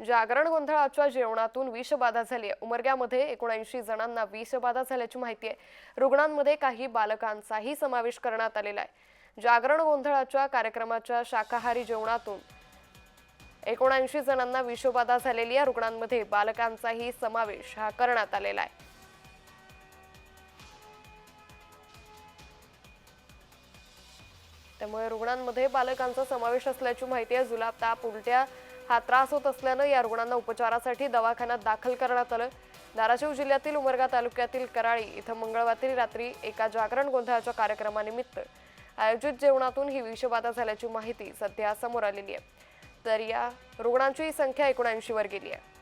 जागरण गोंधळाच्या जेवणातून विषबाधा झाली आहे. उमरग्यामध्ये एकोणऐंशी जणांना विषबाधा झाल्याची माहिती आहे. रुग्णांमध्ये काही बालकांचाही समावेश करण्यात आलेला आहे. जागरण गोंधळाच्या कार्यक्रमाच्या शाकाहारी जेवणातून एकोणऐंशी जणांना विषबाधा झालेली आहे. रुग्णांमध्ये बालकांचाही समावेश हा करण्यात आलेला आहे. त्यामुळे रुग्णांमध्ये बालकांचा समावेश असल्याची माहिती आहे. जुलाब ताप उलट्या हा त्रास होत असल्यानं या रुग्णांना उपचारासाठी दवाखान्यात दाखल करण्यात आलं. धाराशिव जिल्ह्यातील उमरगा तालुक्यातील कराळी इथं मंगळवारी रात्री एका जागरण गोंधळाच्या कार्यक्रमानिमित्त आयोजित जेवणातून ही विषबाधा झाल्याची माहिती सध्या समोर आलेली आहे. तर या रुग्णांची संख्या एकोणऐंशी वर गेली आहे.